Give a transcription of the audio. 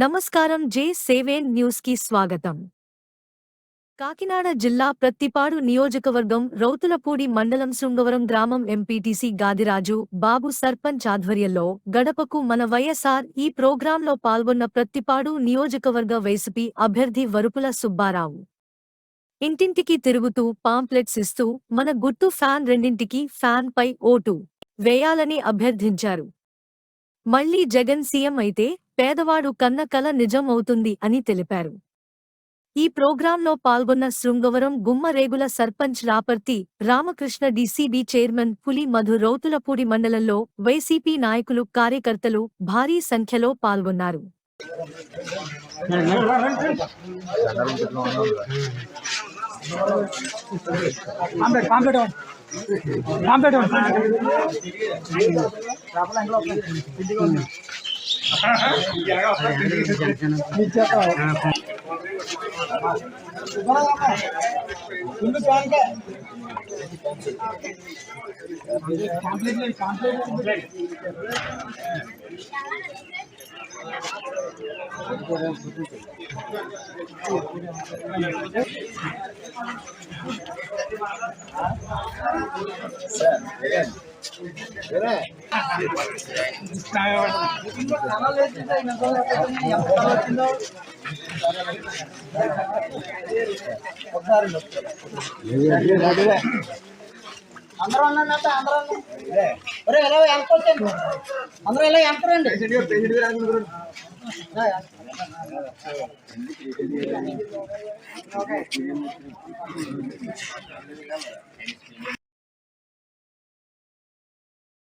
నమస్కారం జే సేవేన్ న్యూస్కి స్వాగతం. కాకినాడ జిల్లా ప్రత్తిపాడు నియోజకవర్గం రౌతులపూడి మండలం శృంగవరం గ్రామం ఎంపీటీసీ గాదిరాజు బాబు సర్పంచ్ ఆధ్వర్యంలో గడపకు మన వైఎస్ఆర్ ఈ ప్రోగ్రాంలో పాల్గొన్న ప్రత్తిపాడు నియోజకవర్గ వైసీపీ అభ్యర్థి వరుపుల సుబ్బారావు. ఇంటింటికి తిరుగుతూ పాంప్లెట్స్ ఇస్తూ మన గుర్తు ఫ్యాన్ రెండింటికి ఫ్యాన్ పై ఓటు వేయాలని అభ్యర్థించారు. మళ్ళీ జగన్ సీఎం అయితే పేదవాడు కన్న కల నిజం అవుతుంది అని తెలిపారు. ఈ ప్రోగ్రాంలో పాల్గొన్న శృంగవరం గుమ్మరేగుల సర్పంచ్ రాపర్తి రామకృష్ణ డీసీబీ చైర్మన్ పులి మధు రౌతులపూడి మండలంలో వైసీపీ నాయకులు కార్యకర్తలు భారీ సంఖ్యలో పాల్గొన్నారు. Gracias. అందరూ ఉన్నాను అందరూ ఎలా వెనకొచ్చాను అందరూ వెనకరండి Thank you.